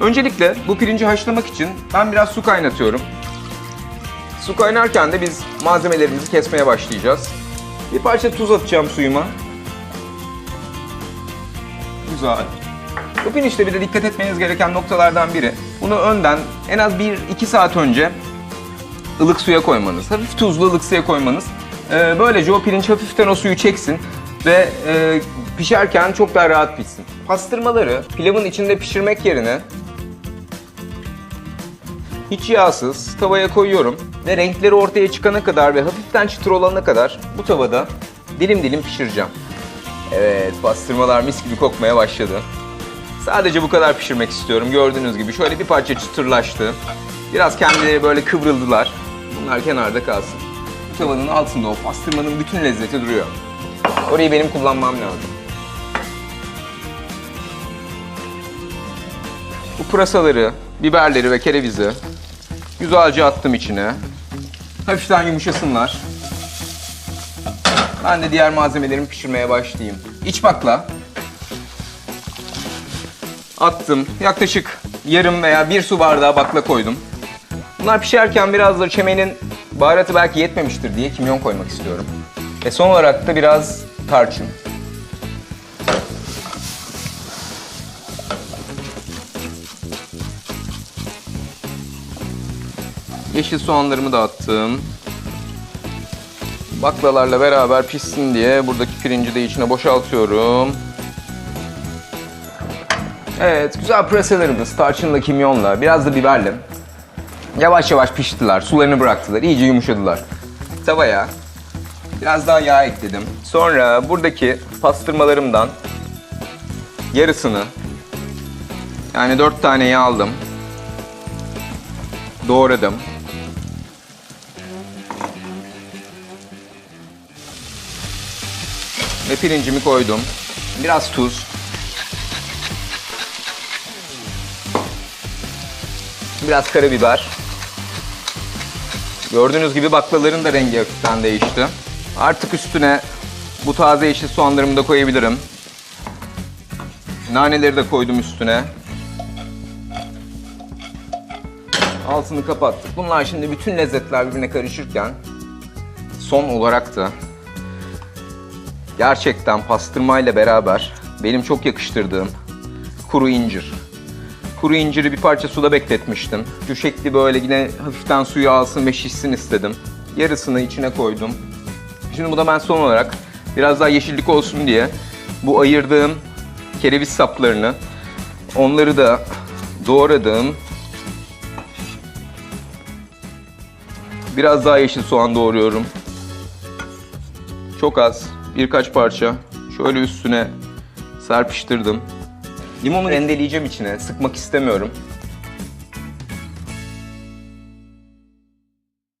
Öncelikle bu pirinci haşlamak için ben biraz su kaynatıyorum. Su kaynarken de biz malzemelerimizi kesmeye başlayacağız. Bir parça tuz atacağım suyuma. Güzel. Bu pirinçte bir de dikkat etmeniz gereken noktalardan biri. Bunu önden en az 1-2 saat önce ılık suya koymanız. Hafif tuzlu ılık suya koymanız. Ee, böylece o pirinç hafiften o suyu çeksin ve e, pişerken çok daha rahat pişsin. Pastırmaları pilavın içinde pişirmek yerine hiç yağsız tavaya koyuyorum ve renkleri ortaya çıkana kadar ve hafiften çıtır olana kadar bu tavada dilim dilim pişireceğim. Evet, pastırmalar mis gibi kokmaya başladı. Sadece bu kadar pişirmek istiyorum. Gördüğünüz gibi şöyle bir parça çıtırlaştı. Biraz kendileri böyle kıvrıldılar. Bunlar kenarda kalsın. Bu tavanın altında o pastırmanın bütün lezzeti duruyor. Orayı benim kullanmam lazım. Bu pırasaları, biberleri ve kerevizi güzelce attım içine. Hafiften yumuşasınlar. Ben de diğer malzemelerimi pişirmeye başlayayım. İç bakla. Attım. Yaklaşık yarım veya bir su bardağı bakla koydum. Bunlar pişerken biraz da çemenin baharatı belki yetmemiştir diye kimyon koymak istiyorum. Ve son olarak da biraz tarçın. Yeşil soğanlarımı da attım. Baklalarla beraber pişsin diye buradaki pirinci de içine boşaltıyorum. Evet, güzel pırasalarımız tarçınla, kimyonla, biraz da biberle. Yavaş yavaş piştiler, sularını bıraktılar, iyice yumuşadılar. Tavaya biraz daha yağ ekledim. Sonra buradaki pastırmalarımdan yarısını, yani dört taneyi aldım. Doğradım. Ve pirincimi koydum. Biraz tuz. Biraz karabiber. Gördüğünüz gibi baklaların da rengi hafiften değişti. Artık üstüne bu taze yeşil soğanlarımı da koyabilirim. Naneleri de koydum üstüne. Altını kapattık. Bunlar şimdi bütün lezzetler birbirine karışırken son olarak da gerçekten pastırmayla beraber benim çok yakıştırdığım kuru incir. Kuru inciri bir parça suda bekletmiştim. Şu şekli böyle yine hafiften suyu alsın ve şişsin istedim. Yarısını içine koydum. Şimdi bu da ben son olarak biraz daha yeşillik olsun diye bu ayırdığım kereviz saplarını onları da doğradım. Biraz daha yeşil soğan doğruyorum. Çok az, birkaç parça. Şöyle üstüne serpiştirdim. Limonu rendeleyeceğim içine, sıkmak istemiyorum.